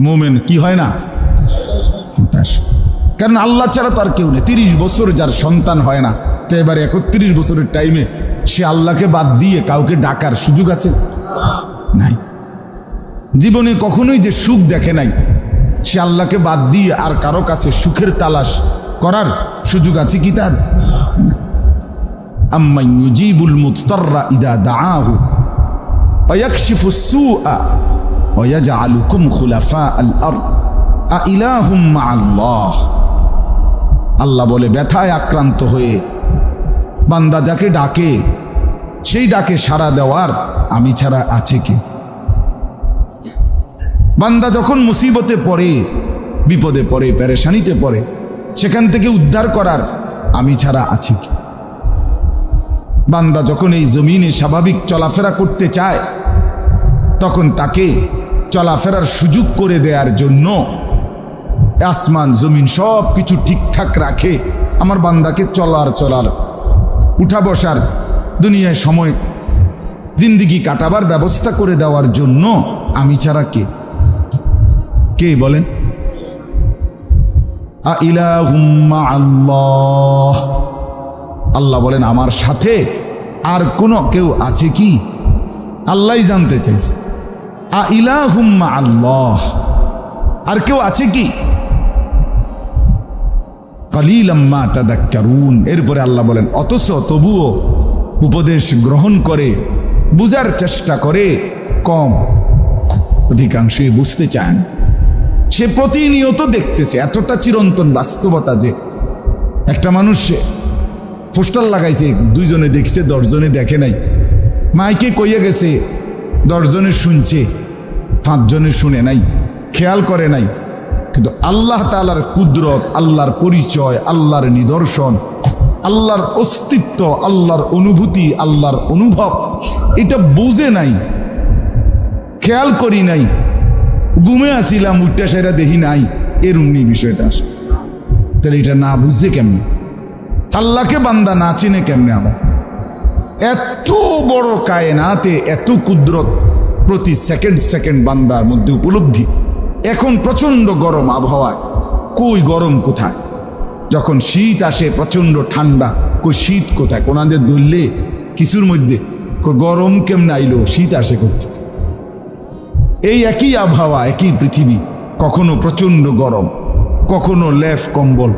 মোমেন কি হয় না? হতাশ কারণ আল্লাহ ছাড়া তার কেউ নেই। তিরিশ বছর যার সন্তান হয় না, তো এবার একত্রিশ বছরের টাইমে সে আল্লাহকে বাদ দিয়ে কাউকে ডাকার সুযোগ আছে? নাই। জীবনে কখনোই যে সুখ দেখে নাই, সে আল্লাহকে বাদ দিয়ে আর কারও কাছে সুখের তালাশ করার সুযোগ আছে কি তার? আম্মাইজিবুল মুতরা ইদা দাহু অয়াকশিফু আ আল্লাহ বলে, ব্যথায় আক্রান্ত হয়ে বান্দা যাকে ডাকে, সেই ডাকে সাড়া দেওয়ার আমি ছাড়া আছে কি? বান্দা যখন মুসিবতে পড়ে, বিপদে পড়ে প্যারেশানিতে পড়ে, সেখান থেকে উদ্ধার করার আমি ছাড়া আছি কি? বান্দা যখন এই জমিনে স্বাভাবিক চলাফেরা করতে চায়, তখন তাকে চলাফেরার সুযোগ করে দেওয়ার জন্য আসমান, জমিন সব কিছু ঠিকঠাক রাখে। আমার বান্দাকে চলার চলার, উঠা বসার, দুনিয়ায় সময়, জিন্দিগি কাটাবার ব্যবস্থা করে দেওয়ার জন্য আমি ছাড়া কে? কে বলেন? আল্লাহ আল্লাহ বলেন, আমার সাথে আর কোনো কেউ আছে কি? আল্লাহ জানতে চাইছে। আ আল্লাহ আর কেউ আছে কি? কালিলাম্মা তাদাক্কারুন। এরপরে আল্লাহ বলেন, অথচ তবুও উপদেশ গ্রহণ করে, বুঝার চেষ্টা করে কম। অধিকাংশই বুঝতে চায় না সে প্রতিনিয়ত দেখতেছে, এতটা চিরন্তন বাস্তবতা যে একটা মানুষ পোস্টার লাগাইছে, দুইজনে দেখছে, দশজনে দেখে নাই। মাইকে কইয়া গেছে, দশজনে শুনছে। পাঁচজনে শুনে নাই, খেয়াল করে নাই। কিন্তু আল্লাহ তালার কুদরত, আল্লাহর পরিচয়, আল্লাহর নিদর্শন, আল্লাহর অস্তিত্ব, আল্লাহর অনুভূতি, আল্লাহর অনুভব, এটা বুঝে নাই, খেয়াল করি নাই। ঘুমে আসিলাম উঠটা সেরা দেখি নাই এরুমনি বিষয়টা আসে। তাহলে এটা না বুঝে কেমনি? আল্লাহকে বান্দা না চিনে কেমনে আবার? এত বড় কায়নাতে, এত কুদরত প্রতি সেকেন্ড সেকেন্ড বান্দার মধ্যে উপলব্ধি। এখন প্রচণ্ড গরম আবহাওয়ায়। কই গরম কোথায়? যখন শীত আসে প্রচণ্ড ঠান্ডা, কই শীত কোথায়? কোনাদের ধরলে কিছুর মধ্যে? গরম কেমনে আইলো? শীত আসে করতে এই একই আবহাওয়া, একই পৃথিবী, কখনো প্রচণ্ড গরম, কখনো লেফ কম্বল,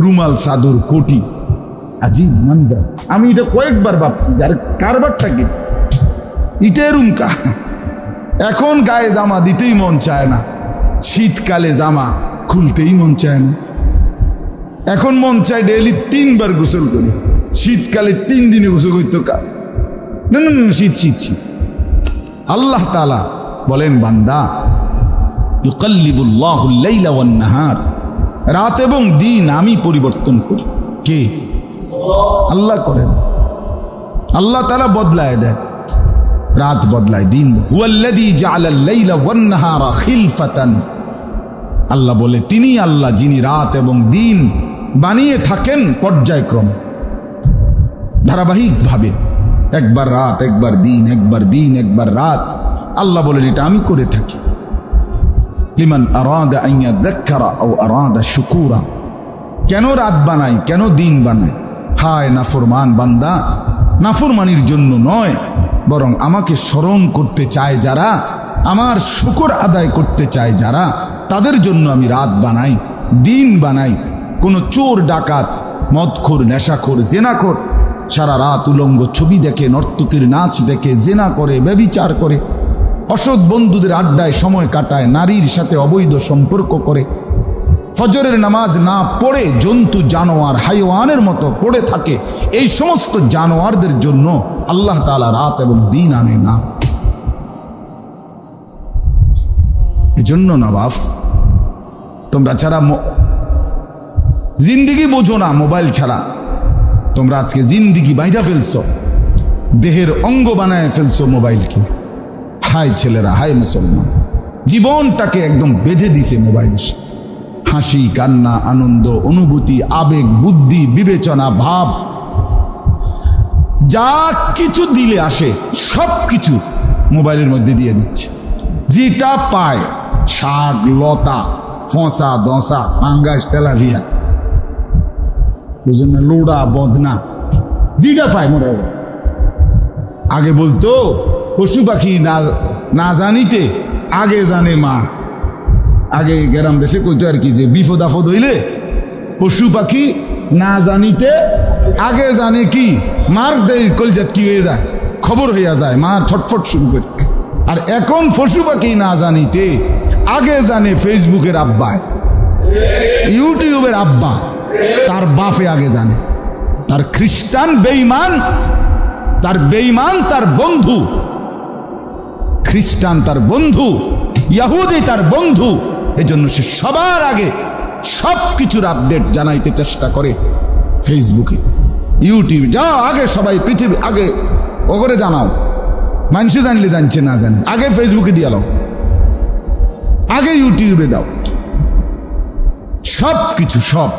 রুমাল সাদুর কোটি। আজি মানজা, আমি এটা কয়েকবার ভাবছি, যার কারবারটা কি? ইটে রুমকা এখন গায়ে জামা দিতেই মন চায় না। শীতকালে জামা খুলতেই মন চায় না। এখন মন চায় ডেইলি তিনবার গোসল করি। শীতকালে তিন দিনে গোসল করতো কা না না শীত শীত শীত। আল্লাহ তালা বলেন, বান্দা ইউকাল্লিবুল্লাহুল লাইলা ওয়ান নাহার রাত এবং দিন আমি পরিবর্তন করি। কে? আল্লাহ করেন। আল্লাহ তারা বদলায় দেয় রাত বদলায় দিন। আল্লাহ বলে, তিনি আল্লাহ, যিনি রাত এবং দিন বানিয়ে থাকেন পর্যায়ক্রমে। ধারাবাহিকভাবে, একবার রাত, একবার দিন একবার দিন, একবার রাত। আল্লাহ বলেন, এটা আমি করে থাকি। লিমান আরাদা দেখারা ও আরাদা শুকুরা। কেন রাত বানাই কেন দিন বানাই হায়, নাফরমান বান্দা। নাফরমানির জন্য নয়। বরং আমাকে স্মরণ করতে চায় যারা, আমার শুকর আদায় করতে চায় যারা, তাদের জন্য আমি রাত বানাই, দিন বানাই, কোনো চোর, ডাকাত, মদখোর, নেশাখোর, জেনাখোর, সারা রাত উলঙ্গ ছবি দেখে, নর্তকীর নাচ দেখে, জেনা করে, ব্যবিচার করে, অসৎ বন্ধুদের আড্ডায় সময় কাটায়, নারীর সাথে অবৈধ সম্পর্ক করে ফজরের নামাজ না পড়ে জন্তু, জানোয়ার, হাইওয়ানের মতো পড়ে থাকে, এই সমস্ত জানোয়ারদের জন্য আল্লাহ তালা রাত এবং দিন আনে না। এজন্য নবাব তোমরা ছাড়া জিন্দিগি বোঝো না মোবাইল ছাড়া। তোমরা আজকে জিন্দিগি বাইধা ফেলছো, দেহের অঙ্গ বানায় ফেলছো মোবাইলকে। হাই ছেলেরা হাই মুসলমান। জীবনটাকে একদম বেঁধে দিছে মোবাইল। হাসি, কান্না, আনন্দ, অনুভূতি, আবেগ, বুদ্ধি, বিবেচনা, ভাব। যা কিছু দিলে আসে, সব কিছু মোবাইলের মধ্যে দিয়ে দিচ্ছে। যেটা পায়, শাক, লতা, ফসা দশা পাঙ্গাস তেলাভিয়া বুঝলেন লোড়া, বদনা, যেটা পায় হয়। আগে বলতো, পশু পাখি না না জানিতে, আগে জানে মা। আগে গ্রাম দেশে কইতো আর কি যে বিপদ হইলে পশু পাখি না জানিতে, আগে জানে কি, মার দেয় কলজাত কি হয়ে যায়, খবর হইয়া যায়, মা ছটফট শুরু করে। আর এখন পশু পাখি না জানিতে, আগে জানে ফেসবুকের আব্বায় ইউটিউবের আব্বা, তার বাপে আগে জানে। তার খ্রিস্টান বেইমান তার বেইমান তার বন্ধু, খ্রিস্টান তার বন্ধু, ইয়াহুদি তার বন্ধু এজন্য সে সবার আগে সব কিছুর আপডেট জানাইতে চেষ্টা করে ফেসবুকে, ইউটিউব। যা আগে সবাই পৃথিবী, আগে ওগরে জানাও। মানুষে জানলে জানছে, না জান আগে ফেসবুকে দিয়ে দাও আগে ইউটিউবে দাও। সব কিছু সব।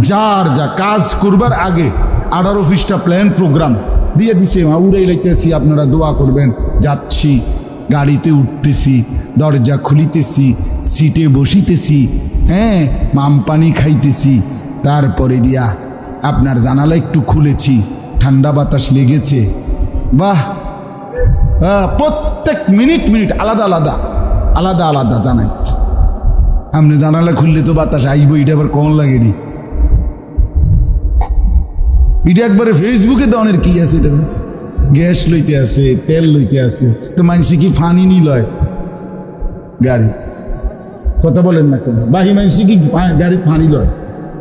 যার যা কাজ করবার আগে আঠারো অফিসটা প্ল্যান প্রোগ্রাম দিয়ে দিছে। মা, উড়াই লাইতেছি, আপনারা দোয়া করবেন। যাচ্ছি, গাড়িতে উঠতেছি, দরজা খুলিতেছি সিটে বসিতেছি হ্যাঁ মাম পানি খাইতেছি। তারপরে দিয়া আপনার জানালা একটু খুলেছি, ঠান্ডা বাতাস লেগেছে। বাহ! প্রত্যেক মিনিট মিনিট আলাদা আলাদা আলাদা আলাদা জানাইতেছে। আপনি জানালা খুললে তো বাতাস আইব, এটা আবার কম লাগেনি? এটা একবারে ফেসবুকে দনের কি আছে এটা? গ্যাস লইতে আছে, তেল লইতে আছে, তো মানুষে কি ফানি নি লয় গাড়ি। কথা বলেন না কেন? বাহি মানুষে কি গাড়ি ফানি লয়?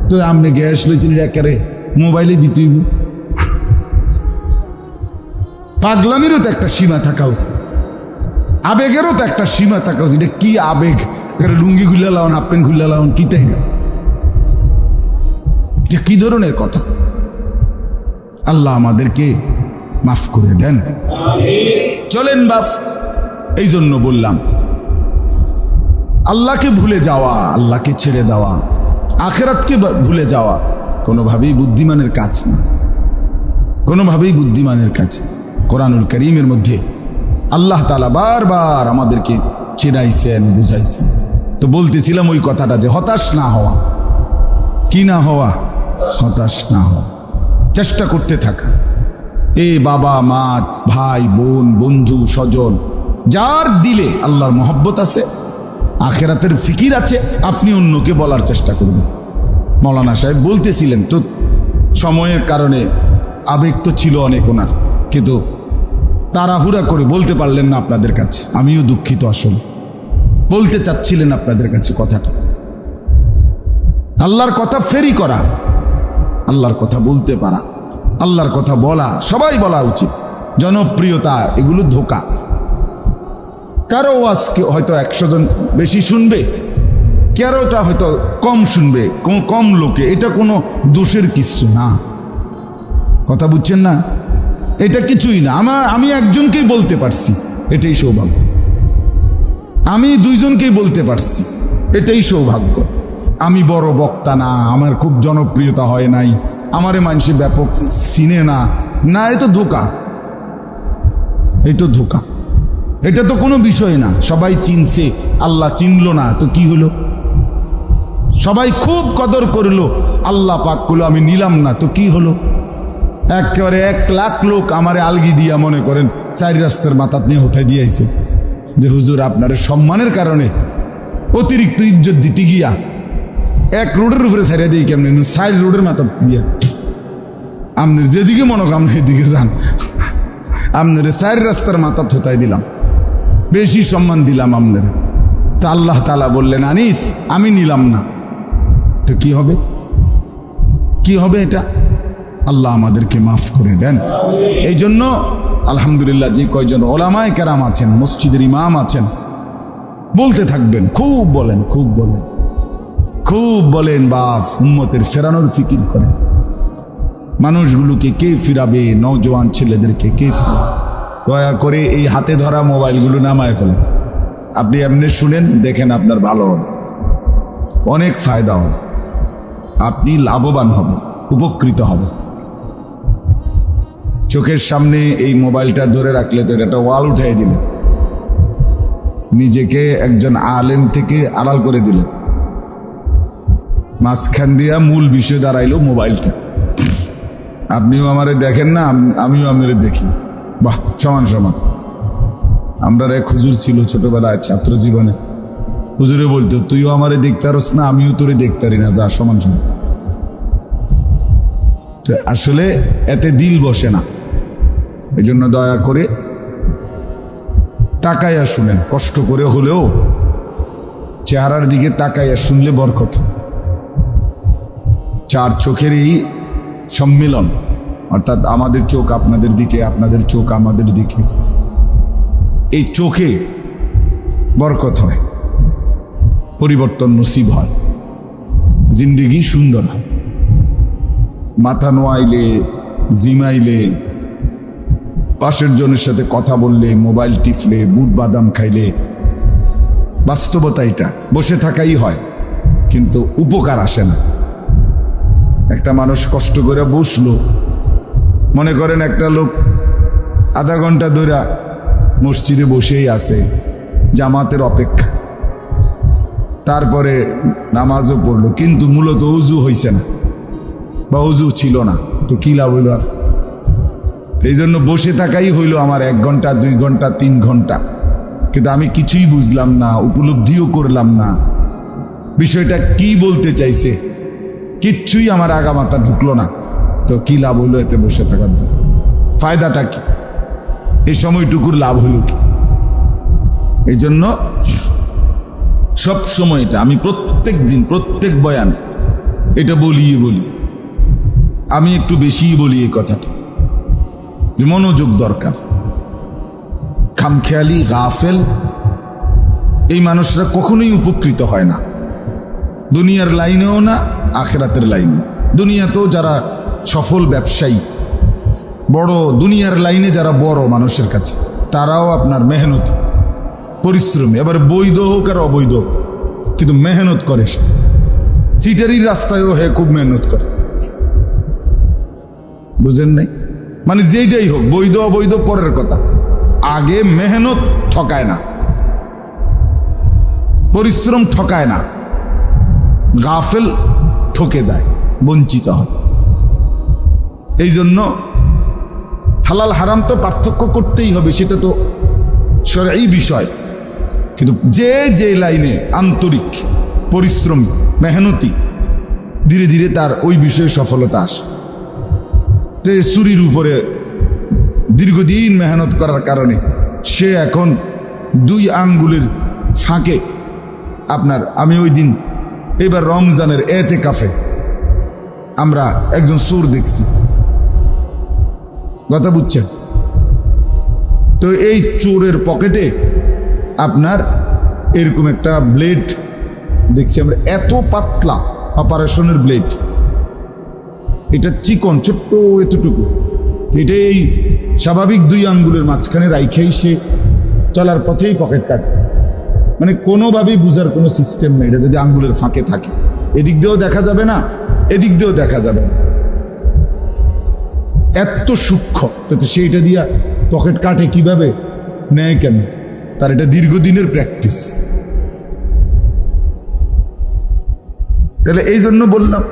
তো আপনি গ্যাস লইছেন একেবারে মোবাইলে দিতেই পাগলামিরও তো একটা সীমা থাকা উচিত। আবেগেরও তো একটা সীমা থাকা উচিত। এটা কি আবেগ? লুঙ্গি খুলে লাউন হাফ প্যান্ট খুলে লাউন কি তাই না? এটা কি ধরনের কথা? আল্লাহ আমাদেরকে মাফ করে দেন। চলেন বাফ এই জন্য বললাম আল্লাহকে ভুলে যাওয়া, আল্লাহকে ছেড়ে দেওয়া, আখেরাতকে ভুলে যাওয়া কোনোভাবেই বুদ্ধিমানের কাজ না। কোনোভাবেই বুদ্ধিমানের কাজ। কোরআনুল করিমের মধ্যে আল্লাহ তালা বারবার আমাদেরকে চেনাইছেন বুঝাইছেন। তো বলতেছিলাম ওই কথাটা যে হতাশ না হওয়া। কি না হওয়া? হতাশ না হওয়া। চেষ্টা করতে থাকা। এ বাবা, মা, ভাই, বোন, বন্ধু, স্বজন, যার দিলে আল্লাহর মহব্বত আছে আখেরাতের ফিকির আছে, আপনি অন্যকে বলার চেষ্টা করবেন। মৌলানা সাহেব বলতেছিলেন, তো সময়ের কারণে আবেগ তো ছিল অনেক ওনার, কিন্তু তাড়াহুড়া করে বলতে পারলেন না আপনাদের কাছে। আমিও দুঃখিত আসলে। বলতে চাচ্ছিলেন আপনাদের কাছে কথাটা। আল্লাহর কথা ফেরি করা, আল্লাহর কথা বলতে পারা, আল্লাহর কথা বলা, সবাই বলা উচিত। জনপ্রিয়তা, এগুলো ধোকা। কারও আজকে হয়তো একশো জন বেশি শুনবে? কারোটা হয়তো কম শুনবে, কম- লোকে। এটা কোনো দোষের কিছু না। কথা বুঝছেন না? এটা কিছুই না। আমার, আমি একজনকেই বলতে পারছি, এটাই সৌভাগ্য। আমি দুইজনকেই বলতে পারছি, এটাই সৌভাগ্য। আমি বড় বক্তা না, আমার খুব জনপ্রিয়তা হয় নাই, আমারে মানুষে ব্যাপক চিনে না। না, এ তো ধোকা। এই তো ধোকা। এটা তো কোনো বিষয় না। সবাই চিনছে। আল্লাহ চিনলো না, তো কি হলো? সবাই খুব কদর করল। আল্লাহ পাক করল আমি নিলাম না, তো কি হলো? একেবারে এক লাখ লোক আমারে আলগি দিয়া মনে করেন, চারি রাস্তার মাথাত নিয়ে হতে দিয়েছে যে হুজুর, আপনার সম্মানের কারণে অতিরিক্ত ইজ্জত দিতে গিয়া এক রোডের উপরে ছাড়িয়ে দিই কেমন? সাইড রোডের মাথা দিয়া। আপনার যেদিকে মনে করেন আপনি এদিকে যান। আপনার চারি রাস্তার মাথা থোতাই দিলাম। বেশি সম্মান দিলাম আপনার তা আল্লাহ তালা বললেন, আনিস, আমি নিলাম না। তো কি হবে? কি হবে এটা? আল্লাহ আমাদেরকে মাফ করে দেন। এই জন্য আলহামদুলিল্লাহ যে কয়জন ওলামায় কেরাম আছেন, মসজিদের ইমাম আছেন, বলতে থাকবেন, খুব বলেন খুব বলেন। খুব বলেন, বাপ, উম্মতের ফেরানোর ফিকির করেন। মানুষগুলোকে কে ফিরাবে? নৌজওয়ান ছেলেদেরকে কে ফিরাবে? দয়া করে এই হাতে ধরা মোবাইলগুলো নামায় ফেলেন। আপনি এমনি শুনেন, দেখেন আপনার ভালো হবে। অনেক ফায়দা হবে। আপনি লাভবান হবেন, উপকৃত হবেন। চোখের সামনে এই মোবাইলটা ধরে রাখলে তো এটা একটা ওয়াল উঠাই দিলেন। নিজেকে একজন আলেম থেকে আড়াল করে দিলেন। মাঝখান দিয়া মূল বিষয় দাঁড়াইল মোবাইলটা। আপনিও আমারে দেখেন না, আমিও আমারে দেখি। বাহ, সমান সমান। আমরা এক হুজুর ছিল ছোটবেলায় ছাত্র জীবনে। হুজুরে বলতো, তুইও আমারে দেখতে পারস না, আমিও তোরে দেখতে পারি না, যা, সমান সমান। তো আসলে এতে দিল বসে না। এই জন্য দয়া করে তাকাইয়া শুনেন, কষ্ট করে হলেও চেহারার দিকে তাকাইয়া শুনলে বরকত। চার চোখের এই সম্মিলন অর্থাৎ আমাদের চোখ আপনাদের দিকে, আপনাদের চোখ আমাদের দিকে। এই চোখে বরকত হয়, পরিবর্তন নসিব হয়, জিন্দিগি সুন্দর হয়। মাথা নোয়াইলে, জিমাইলে, পাশের জনের সাথে কথা বললে, মোবাইল টিপলে, বুট বাদাম খাইলে, বাস্তবতা এটা, বসে থাকাই হয়, কিন্তু উপকার আসে না। একটা মানুষ কষ্ট করে বসল মনে করেন একটা লোক আধা ঘণ্টা ধরে মসজিদে বসেই আছে, জামাতের অপেক্ষা। তারপরে নামাজও পড়ল, কিন্তু মূলত উজু হইছে না বা উজু ছিল না, তো কি লাভ হইল আর? এই জন্য বসে থাকাই হইল আমার এক ঘণ্টা, দুই ঘণ্টা, তিন ঘণ্টা। কিন্তু আমি কিছুই বুঝলাম না, উপলব্ধিও করলাম না। বিষয়টা কি বলতে চাইছে, কিচ্ছুই আমার আগামাতা ঢুকলো না। তো কি লাভ হইল এতে বসে থাকার দ্বারা? ফায়দাটা কি? এই সময়টুকুর লাভ হইল কি? এই জন্য সব সময়টা আমি প্রত্যেক দিন, প্রত্যেক বয়ানে এটা বলিয়ে বলি। আমি একটু বেশিই বলি এই কথাটা। যে মনোযোগ দরকার। খামখেয়ালি, গাফেল, এই মানুষরা কখনোই উপকৃত হয় না। দুনিয়ার লাইনেও না, আখেরাতের লাইনে দুনিয়াতেও যারা সফল ব্যবসায়ী। বড় দুনিয়ার লাইনে যারা বড় মানুষের কাছে তারাও আপনার মেহনতি পরিশ্রমী এবার বৈধ হোক আর অবৈধ হোক, কিন্তু মেহনত করে সে। সিটারির রাস্তায়ও হে খুব মেহনত করে। বুঝেন নাই? মানে যেইটাই হোক বৈধ অবৈধ পরের কথা। আগে মেহনত ঠকায় না। পরিশ্রম ঠকায় না। গাফেল ঠকে যায় বঞ্চিত হয়। এই জন্য হালাল, হারাম তো পার্থক্য করতেই হবে, সেটা তো এই বিষয়। কিন্তু যে যে লাইনে আন্তরিক পরিশ্রম, মেহনতি, ধীরে ধীরে তার ওই বিষয়ে সফলতা আসে। যে চুরির উপরে দীর্ঘদিন মেহনত করার কারণে সে এখন দুই আঙ্গুলের ফাঁকে আপনার, আমি ওই দিন এবার রমজানের এতে কাফে আমরা একজন সুর দেখছি। কথা বুঝছেন? তো এই চোরের পকেটে আপনার এরকম একটা ব্লেড দেখছি আমরা, এত পাতলা অপারেশনের ব্লেড এটা চিকন, ছোট্ট এতটুকু। এটা এই স্বাভাবিক দুই আঙ্গুলের মাঝখানে রাইখেই সে চলার পথেই পকেট কাটে মানে কোনোভাবেই বুঝার কোনো সিস্টেম নেই, এটা যদি আঙ্গুলের ফাঁকে থাকে। এদিক দিয়েও দেখা যাবে না, এদিক দিয়েও দেখা যাবে না। এত সূক্ষ্ম। তাতে সেইটা দিয়া পকেট কাটে কীভাবে? নেয় কেন? তার এটা দীর্ঘদিনের প্র্যাকটিস তাহলে এই জন্য বললাম,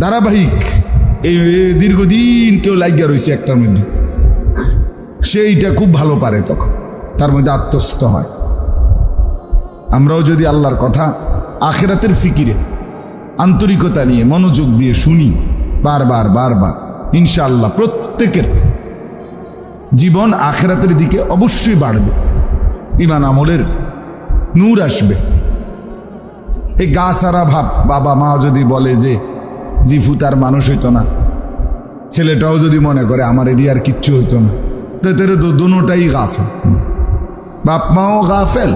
ধারাবাহিক, এই দীর্ঘদিন কেউ লাগিয়া রয়েছে একটার মধ্যে। সেইটা খুব ভালো পারে তখন, তার মধ্যে আত্মস্থ হয়। আমরাও যদি আল্লাহর কথা, আখেরাতের ফিকিরে, আন্তরিকতা নিয়ে মনোযোগ দিয়ে শুনি বারবার বারবার, ইনশাআল্লাহ প্রত্যেকের জীবন আখেরাতের দিকে অবশ্যই বাড়বে। ইমান আমলের নূর আসবে। এই গা সারা ভাব, বাবা মা যদি বলে যে, জিফু তার মানুষ হইতো না, ছেলেটাও যদি মনে করে আমার এদি আর কিচ্ছু হইতো না, তো তেরে তো দুটাই গাফেল। বাপ মাও গাফেল,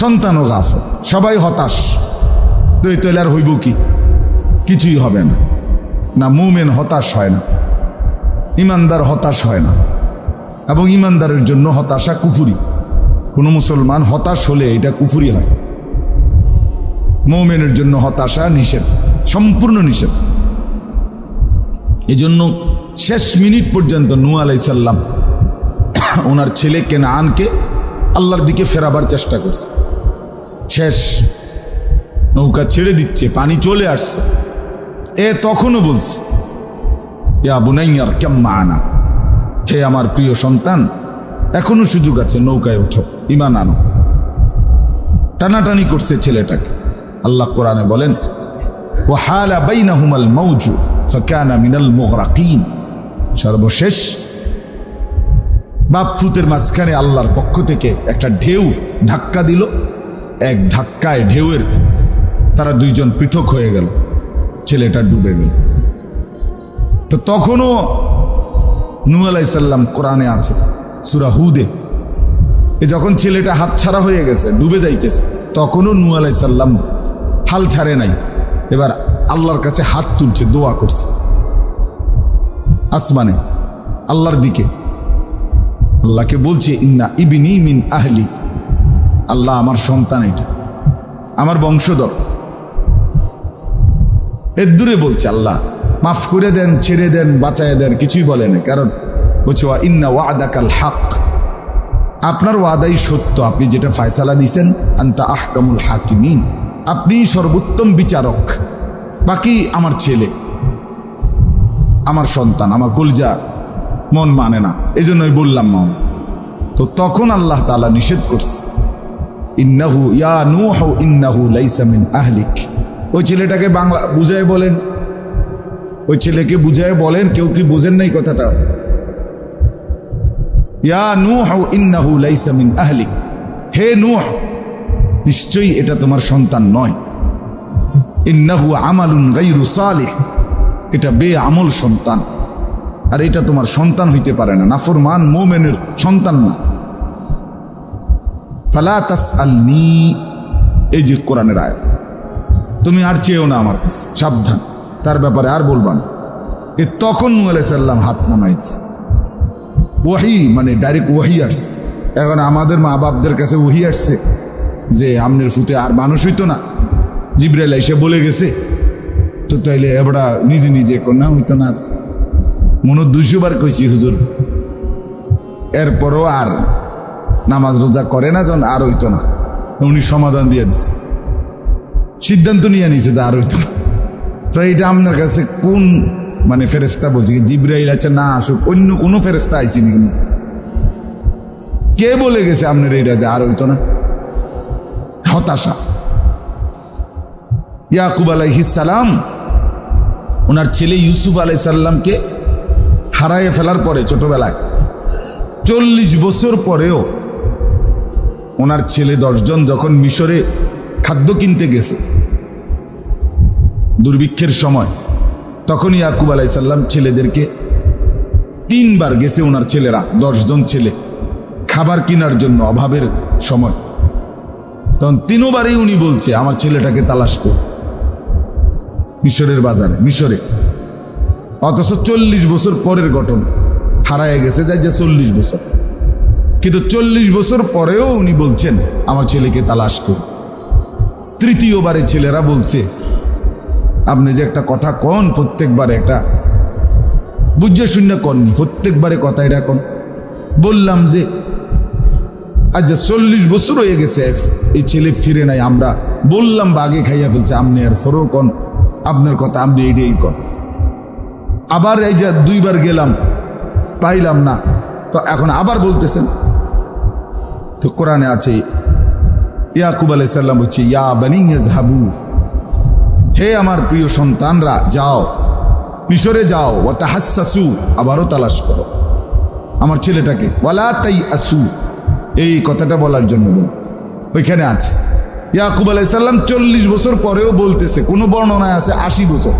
সন্তানও গাফেল, সবাই হতাশ। তো এই তাহলে আর হইব কি? কিছুই হবে না। না মুমেন হতাশ হয় না। ইমানদার হতাশ হয় না। এবং ইমানদারের জন্য হতাশা কুফুরি। কোনো মুসলমান হতাশ হলে এটা কুফুরি হয়। মৌমেনের জন্য হতাশা নিষেধ। সম্পূর্ণ নিষেধ। এই জন্য শেষ মিনিট পর্যন্ত নু আলাইসাল্লাম ওনার ছেলে কেনানকে আল্লাহর দিকে ফেরাবার চেষ্টা করছে। শেষ নৌকা ছেড়ে দিচ্ছে, পানি চলে আসছে। এ তখনও বলছে, ইয়া বুনাইয়ার কেম্মা আনা হে আমার প্রিয় সন্তান, এখনও সুযোগ আছে, নৌকায় ওঠো, ইমান আনো। টানাটানি করছে ছেলেটাকে। আল্লাহ কোরআনে বলেন ও হালা বাইনাহুমাল মৌজু ফাকানা মিনাল মুগরাকিন। সর্বশেষ বাপ বাপফুতের মাঝখানে আল্লাহর পক্ষ থেকে একটা ঢেউ ধাক্কা দিল। এক ধাক্কায় ঢেউয়ের তারা দুইজন পৃথক হয়ে গেল। ছেলেটা ডুবে গেল। তো তখনও নূ আলাইসাল্লাম কোরআনে আছে, সুরা হুদে। এ যখন ছেলেটা হাত ছাড়া হয়ে গেছে, ডুবে যাইতেছে, তখনও নূ আলাইসাল্লাম হাল ছাড়ে নাই। এবার আল্লাহর কাছে হাত তুলছে, দোয়া করছে। আসমানে, আল্লাহর দিকে। আল্লাহকে বলছে, ইন্না ইবিনি মিন আহলি। আল্লাহ আমার সন্তান এটা। আমার বংশধর। এর দূরে বলছে আল্লাহ, মাফ করে দেন, ছেড়ে দেন, বাঁচায় দেন, কিছুই বলে না কারণ বলছে, ওয়া ইন্না ওয়াদাকাল হাক। আপনার ওয়াদাই সত্য, আপনি যেটা ফায়সালা নিছেন, আন্তা আহকামুল হাকিমিন। আপনি সর্বোত্তম বিচারক। বাকি আমার ছেলে, আমার সন্তান, আমার কলজা, মন মানে না। এই জন্যই বললাম মন তো তখন আল্লাহ তালা নিষেধ করছে, ইন্নাহু, ইয়া নূহ, ইন্নাহু লাইসা মিন আহলিক। ওই ছেলেটাকে বাংলা বুঝায় বলেন। ওই ছেলেকে বুঝায় বলেন, কেউ কি বোঝেন নাই কথাটা? ইয়া নূহ, ইন্নাহু লাইসা মিন আহলিক। হে নূহ, নিশ্চয়ই এটা তোমার সন্তান নয়। ইন্নাহু আমালুন গাইরু সালিহ। এটা বে আমল সন্তান। আর এটা তোমার সন্তান হইতে পারে না। নাফরমান মোমেনের সন্তান না। ফালা তাস আলনি এই যে কোরআনের আয় তুমি আর চেয়েও না আমার কাছে। সাবধান। তার ব্যাপারে আর বলবা না। এ তখন নু আলাইসাল্লাম হাত নামাই দিছে। ওয়াহি মানে ডাইরেক্ট ওয়াহি আসছে। এখন আমাদের মা বাপদের কাছে ওহি আসছে যে, আমনের ফুতে আর মানুষ হইতো না। জিব্রাইল এসে বলে গেছে, তো তাইলে এবড়া নিজে নিজে কন্যা হইতো না। মনে দুইশো বার কইছি, হুজুর, এরপরও আর নামাজ রোজা করে না যখন আর হইতো না। উনি সমাধান দিয়ে দিছে। সিদ্ধান্ত নিয়ে নিছে যে আর হইতো না তো এটা আপনার কাছে কোন মানে ফেরেস্তা বলছে জিব্রাইল আছে না আসুক, অন্য কোনো ফেরেস্তা আইসি নি? কে বলে গেছে আপনার এটা যে আর হইতো না? হতাশা। ইয়াকুব আলাইহিসালাম ওনার ছেলে ইউসুফ আলাইসাল্লামকে হারাইয়ে ফেলার পরে ছোটবেলায়, চল্লিশ বছর পরেও ওনার ছেলে দশজন যখন মিশরে খাদ্য কিনতে গেছে। দুর্ভিক্ষের সময় তখন ইয়াকুব আলাইসাল্লাম ছেলেদেরকে তিনবার গেছে ওনার ছেলেরা, দশজন ছেলে। খাবার কেনার জন্য অভাবের সময়। তখন তিনবারই উনি বলছে, আমার ছেলেটাকে তালাশ কর। মিশরের বাজারে, মিশরে। অথচ চল্লিশ বছর পরের ঘটনা। হারায় গেছে যাই যে চল্লিশ বছর। কিন্তু চল্লিশ বছর পরেও উনি বলছেন, আমার ছেলেকে তালাশ কর। তৃতীয়বারে ছেলেরা বলছে, আপনি যে একটা কথা কন, প্রত্যেকবারে একটা বুঝে শূন্য কননি প্রত্যেকবারে কথা এটা কন। বললাম যে আচ্ছা চল্লিশ বছর হয়ে গেছে, এই ছেলে ফিরে নাই, আমরা বললাম বা আগে খাইয়া ফেলছে, আপনি আর ফরো কন, আপনার কথা আপনি এইটাই কন। আবার এই যে দুইবার গেলাম, পাইলাম না, তো এখন আবার বলতেছেন, তো কোরআনে আছে ইয়াকুব আলাইসাল্লাম বলছে, ইয়া বানি হাবু হে আমার প্রিয় সন্তানরা, যাও, মিশরে যাও ও তাহাসু আবারও তালাশ করো। আমার ছেলেটাকে, ওয়ালা তাই আসু এই কথাটা বলার জন্য ওইখানে আছে। ইয়াকুব আলাইসাল্লাম চল্লিশ বছর পরেও বলতেছে, কোনো বর্ণনায় আছে আশি বছর।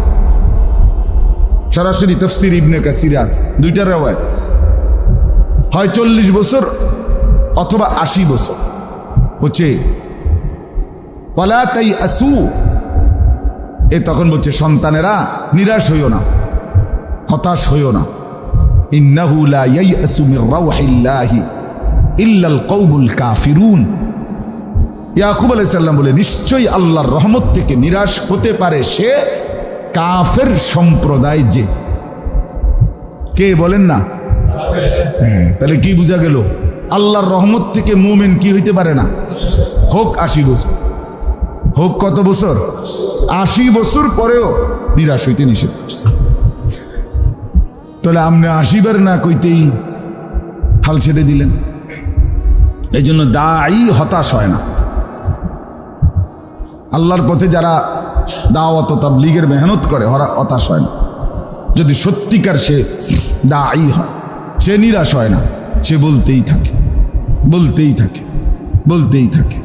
সরাসরি তফসির ইবনে কাসিরে আছে, দুইটা রেওয়ায় হয় চল্লিশ বছর অথবা আশি বছর। হচ্ছে পলা তাই আসু এ তখন বলছে, সন্তানেরা, নিরাশ হইও না, হতাশ হইও না। ইল্লাল কাফিরুন। ইয়াকুব আলাইহিস সালাম বলে, নিশ্চয়ই রহমত থেকে নিরাশ হতে পারে সে কাফের সম্প্রদায় যে। কে বলেন না? হ্যাঁ তাহলে কি বোঝা গেল? আল্লাহর রহমত থেকে মোমেন কি হইতে পারে না? হোক আশি বছর। হোক কত বছর? আশি বছর পরেও নিরাশ হইতে নিষেধ করছে। তাহলে আপনি আশিবার না কইতেই হাল ছেড়ে দিলেন। এই জন্য দায়ী হতাশ হয় না। আল্লাহর পথে যারা দাওয়াত তাবলিগের মেহনত করে হরা হতাশ হয় না। যদি সত্যিকার সে দায়ী হয়, সে নিরাশ হয় না, সে বলতেই থাকে। বলতেই থাকে বলতেই থাকে।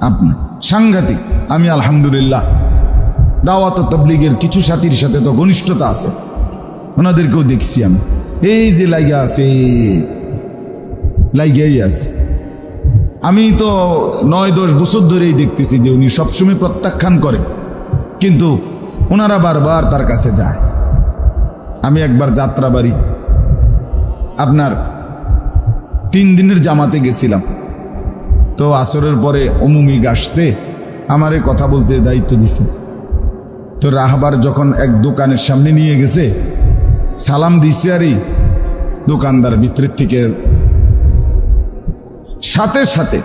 আপনার সাংঘাতিক, আমি আলহামদুলিল্লাহ। দাওয়াত তবলিগের কিছু সাথীর সাথে তো ঘনিষ্ঠতা আছে। ওনাদেরকেও দেখছি আমি। এই যে লাইগা আছে, লাইগাই আছে। আমি তো নয় দশ বছর ধরেই দেখতেছি যে উনি সবসময় প্রত্যাখ্যান করে কিন্তু ওনারা বারবার তার কাছে যায়। আমি একবার যাত্রা বাড়ি আপনার তিন দিনের জামাতে গেছিলাম। তো আসরের পরে অমুমি গাছতে আমারে কথা বলতে দায়িত্ব দিছে। তো রাহবার যখন এক দোকানের সামনে নিয়ে গেছে সালাম দিছে আরই দোকানদার ভিতরের থেকে। সাথে সাথে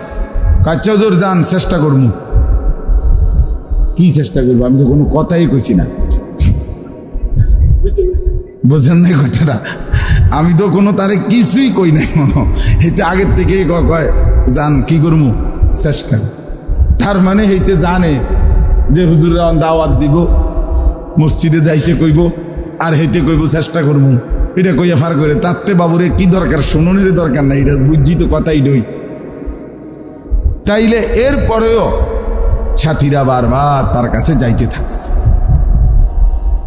কাচ্চাজোর যান চেষ্টা করব কি চেষ্টা করব? আমি তো কোনো কথাই কইছি না। বোঝেন না কথাটা? আমি তো কোনো তারে কিছুই কই নাই, মনো। হেতে আগের থেকেই ক- কয়, জান, কি করব চেষ্টা। তার মানে হেইতে জানে যে হুজুরা দাওয়াত দিব, মসজিদে যাইতে কইব, আর হেইতে কইব চেষ্টা করব এটা কইয়া ফার করে, তাতে বাবুরে কি দরকার? শুনুনের দরকার নাই, এটা বুঝছি তো কথাই ডই। তাইলে এর পরেও সাথীরা বারবার তার কাছে যাইতে থাকছে।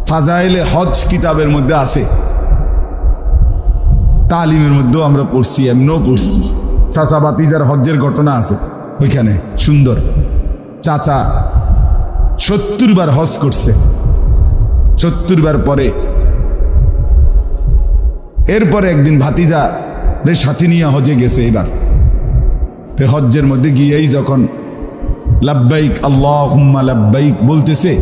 ফাজাইলে হজ কিতাবের মধ্যে আছে। তালিমের মধ্যেও আমরা পড়ছি, এমনও পড়ছি। চাচা বাতিজার হজ্জের ঘটনা আছে ওইখানে, সুন্দর। চাচা সত্তর বার হজ করছে, সত্তর বার পরে। এরপরে একদিন ভাতিজা রে সাথী নিয়ে হজে গেছে এবার। তো হজ্জের মধ্যে গিয়েই যখন লাব্বাইক আল্লাহ হুম্মা লাব্বাইক বলতেছে,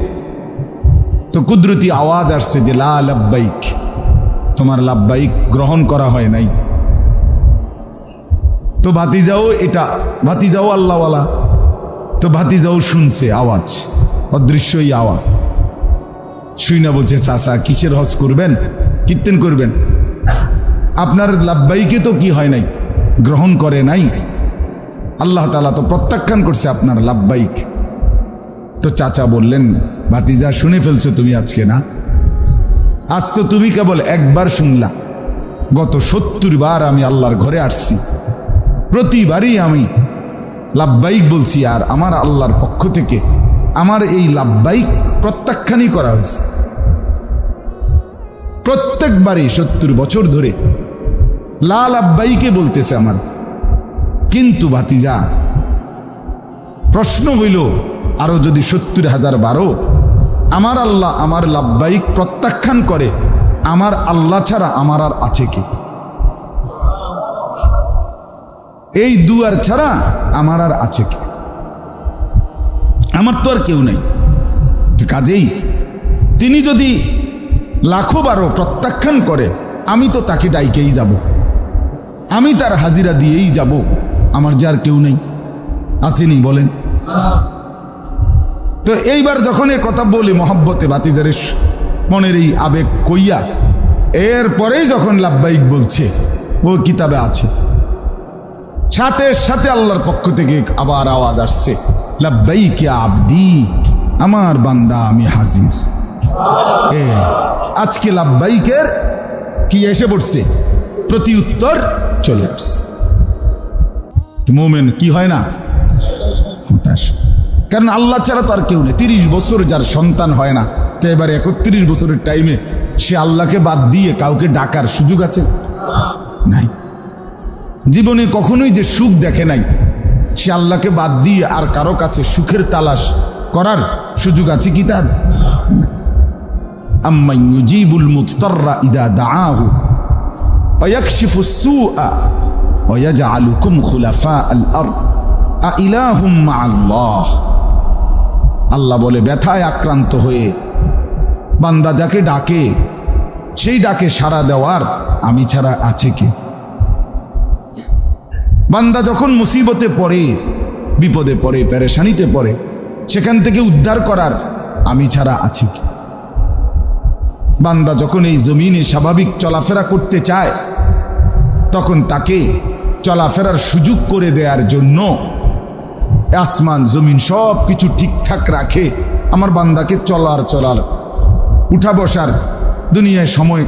তো কুদরতি আওয়াজ আসছে যে লা লাব্বাইক। তোমার লাব্বাইক গ্রহণ করা হয় নাই। তো ভাতিজাও এটা, ভাতিজাও আল্লাহওয়ালা। তো ভাতিজাও শুনছে আওয়াজ, অদৃশ্যই আওয়াজ। শুই না বলছে, চাচা, কিসের হজ করবেন? কীর্তন করবেন? আপনার লাব্বাইকে তো কি হয় নাই? গ্রহণ করে নাই? আল্লাহ তালা তো প্রত্যাখ্যান করছে আপনার লাভবাইক তো চাচা বললেন, ভাতিজা, শুনে ফেলছো তুমি আজকে না? আজ তো তুমি কেবল একবার শুনলা। গত সত্তর বার আমি আল্লাহর ঘরে আসছি। প্রতিবারই আমি লাভবাইক বলছি, আর আমার আল্লাহর পক্ষ থেকে আমার এই লাভবাইক প্রত্যাখ্যানই করা হয়েছে। প্রত্যেকবারই সত্তর বছর ধরে লাল আব্বাইকে বলতেছে আমার। কিন্তু ভাতিজা, প্রশ্ন হইল, আরও যদি সত্তর হাজার বারো আমার আল্লাহ আমার লাভবাহিক প্রত্যাখ্যান করে। আমার আল্লাহ ছাড়া আমার আর আছে কি? এই দুয়ার ছাড়া আমার আর আছে কি? আমার তো আর কেউ নেই। কাজেই তিনি যদি লাখো বারো প্রত্যাখ্যান করে, আমি তো তাকে ডাইকেই যাব। আমি তার হাজিরা দিয়েই যাব। আমার যার কেউ নেই। আসেনি, বলেন। তো এইবার যখন এ কথা বলি, মহব্বতে বাতিজারের মনের এই আবেগ কইয়া, এরপরেই যখন লাভবাইক বলছে, ও কিতাবে আছে। সাথে সাথে আল্লাহর পক্ষ থেকে আবার আওয়াজ আসছে লাভবাইক আবদি, আমার বান্দা আমি হাজির। এ, আজকে লাভবাইকের কি এসে পড়ছে? প্রতি উত্তর চলে আসছে। মোমেন, কি হয় না? হতাশ। কারণ আল্লাহ ছাড়া তো আর কেউ নেই। তিরিশ বছর যার সন্তান হয় না, তো এবার একত্রিশ বছরের টাইমে সে আল্লাহকে বাদ দিয়ে কাউকে ডাকার সুযোগ আছে? নাই। জীবনে কখনোই যে সুখ দেখে নাই, সে আল্লাহকে বাদ দিয়ে আর কারও কাছে সুখের তালাশ করার সুযোগ আছে কি তার? আম্মাইজিবুল মুতরা ইদা দাহু অয়াকশিফুসু আয়াজ আলুকুম খুলাফা আল আর আ ইলাহুম আল্লাহ বলে, ব্যথায় আক্রান্ত হয়ে বান্দা যাকে ডাকে, সেই ডাকে সাড়া দেওয়ার আমি ছাড়া আছে কি? বান্দা যখন মুসিবতে পড়ে, বিপদে পড়ে প্যারেশানিতে পড়ে, সেখান থেকে উদ্ধার করার আমি ছাড়া আছে কি? বান্দা যখন এই জমিনে স্বাভাবিক চলাফেরা করতে চায়, তখন তাকে চলাফেরার সুযোগ করে দেওয়ার জন্য আসমান, জমিন সব কিছু ঠিকঠাক রাখে। আমার বান্দাকে চলার চলার, উঠা বসার, দুনিয়ায় সময়,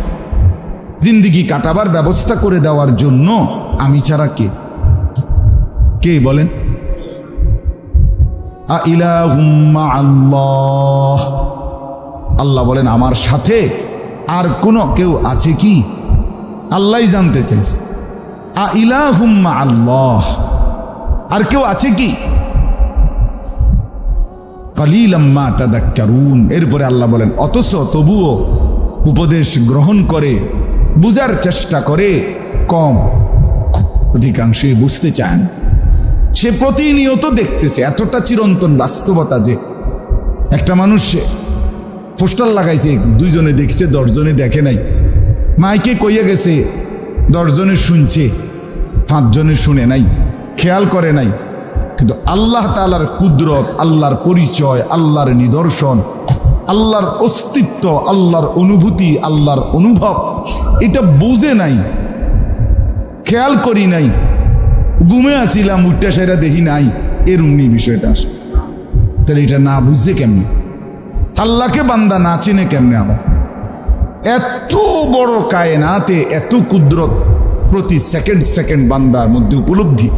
জিন্দিগি কাটাবার ব্যবস্থা করে দেওয়ার জন্য আমি ছাড়া কে? কে বলেন? আল্লাহ আল্লাহ বলেন, আমার সাথে আর কোনো কেউ আছে কি? আল্লাহ জানতে চাইছে। আ ইলাহুম্মা আল্লাহ আর কেউ আছে কি? কালিলাম্মা তাদাক্কারুন। এরপরে আল্লাহ বলেন, অথচ তবুও উপদেশ গ্রহণ করে, বুঝার চেষ্টা করে কম। অধিকাংশে বুঝতে চায় সে প্রতিনিয়ত দেখতেছে, এতটা চিরন্তন বাস্তবতা যে একটা মানুষ পোস্টার লাগাইছে, দুইজনে দেখছে, দশজনে দেখে নাই। মাইকে কইয়া গেছে, দশজনে শুনছে, পাঁচজনে শুনে নাই, খেয়াল করে নাই। আল্লাহ তালার কুদরত, আল্লাহর পরিচয়, আল্লাহর নিদর্শন, আল্লাহর অস্তিত্ব, আল্লাহর অনুভূতি, আল্লাহর অনুভব, এটা বুঝে নাই, খেয়াল করি নাই, ঘুমে আসিলাম উঠটা সেটা দেখি নাই এরুমনি বিষয়টা আসে তাহলে এটা না বুঝছে কেমনে? আল্লাহকে বান্দা না চিনে কেমনে আমার এত বড় কায়নাতে, এত কুদরত প্রতি সেকেন্ড সেকেন্ড বান্দার মধ্যে উপলব্ধি।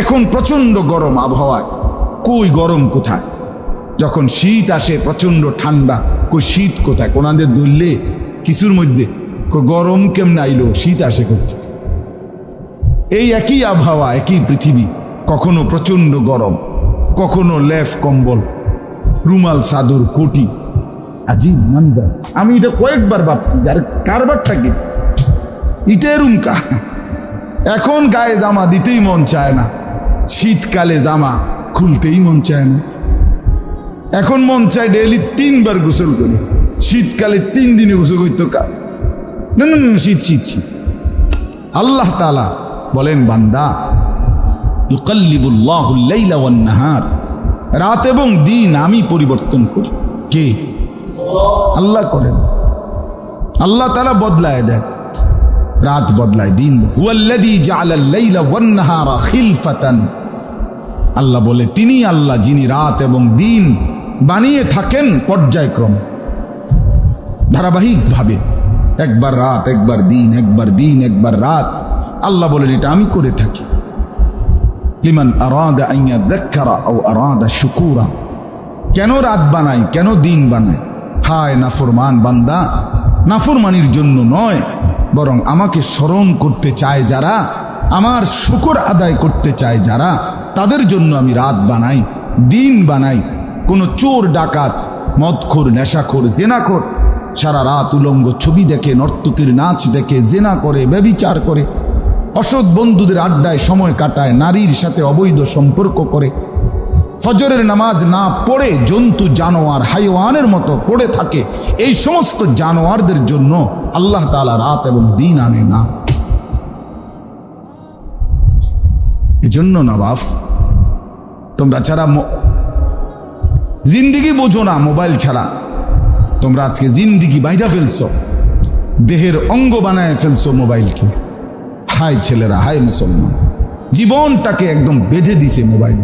এখন প্রচণ্ড গরম আবহাওয়ায়। কই গরম কোথায়? যখন শীত আসে প্রচণ্ড ঠান্ডা, কই শীত কোথায়? কোনাদের ধরলে কিছুর মধ্যে গরম কেমন আইলো, শীত আসে করতে এই একই আবহাওয়া, একই পৃথিবী, কখনো প্রচণ্ড গরম, কখনো লেফ কম্বল, রুমাল সাদুর কোটি। আজি মানজার আমি এটা কয়েকবার ভাবছি, যার কারবারটা কি? এটা রুমকা এখন গায়ে জামা দিতেই মন চায় না। শীতকালে জামা খুলতেই মন চায় না। এখন মন চায় ডেইলি তিনবার গোসল করি। শীতকালে তিন দিনে গোসল করতো কা না না না, শীত শীত শীত। আল্লাহ তালা বলেন বান্দা রাত এবং দিন আমি পরিবর্তন করি। কে? আল্লাহ করেন। আল্লাহ তারা বদলায় দেয়। রাত বদলায় দিন। আল্লাহ বলে তিনি আল্লাহ যিনি রাত এবং দিন বানিয়ে থাকেন পর্যায়ক্রমে। ধারাবাহিকভাবে, একবার রাত, একবার দিন একবার দিন, একবার রাত। আল্লাহ বলেন, এটা আমি করে থাকি। লিমান আরাদা আইয়া দেখারা ও আরাদা শুকুরা। কেন রাত বানাই কেন দিন বানাই হায়, নাফরমান বান্দা। নাফরমানির জন্য নয়। বরং আমাকে স্মরণ করতে চায় যারা, আমার শুকর আদায় করতে চায় যারা, তাদের জন্য আমি রাত বানাই, দিন বানাই, কোনো চোর, ডাকাত, মদখোর, নেশাখোর, জেনাখোর, সারা রাত উলঙ্গ ছবি দেখে, নর্তকীর নাচ দেখে, জেনা করে, ব্যবিচার করে, অসৎ বন্ধুদের আড্ডায় সময় কাটায়, নারীর সাথে অবৈধ সম্পর্ক করে ফজরের নামাজ না পড়ে জন্তু, জানোয়ার, হাইওয়ানের মতো পড়ে থাকে, এই সমস্ত জানোয়ারদের জন্য আল্লাহ তালা রাত এবং দিন আনে না। এজন্য নবাব তোমরা ছাড়া জিন্দিগি বোঝো না মোবাইল ছাড়া। তোমরা আজকে জিন্দিগি বাইধা ফেলছো, দেহের অঙ্গ বানায় ফেলছো মোবাইলকে। হাই ছেলেরা, হাই মুসলমান। জীবনটাকে একদম বেঁধে দিছে মোবাইল।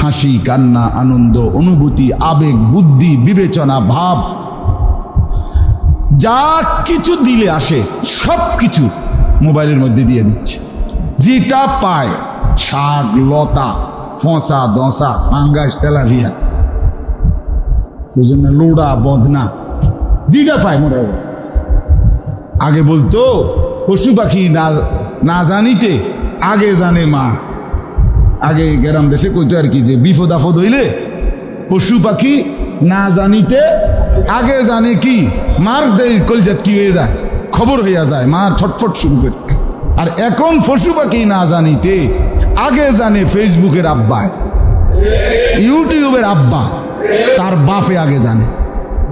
হাসি, কান্না, আনন্দ, অনুভূতি, আবেগ, বুদ্ধি, বিবেচনা, ভাব, যা কিছু দিলে আসে, সব কিছু মোবাইলের মধ্যে দিয়ে দিচ্ছে। যেটা পায়, শাক, লতা, ফসা দশা পাঙ্গাস তেলাভিয়া বুঝলেন না? লোড়া, বদনা, যেটা পায় মোটামুটি আগে বলতো, পশু পাখি না না জানিতে, আগে জানে মা। আগে গ্রাম দেশে কইতো আর কি যে বিপদ আপদ হইলে পশু পাখি না জানিতে, আগে জানে কি, মার দেয় কলজাত কি হয়ে যায়, খবর হইয়া যায়, মার ছটফট শুরু করে। আর এখন পশু পাখি না জানিতে, আগে জানে ফেসবুকের আব্বায় ইউটিউবের আব্বা, তার বাপে আগে জানে।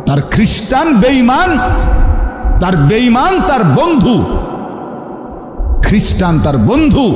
তার খ্রিস্টান বেইমান তার বেইমান তার বন্ধু। খ্রিস্টান তার বন্ধু।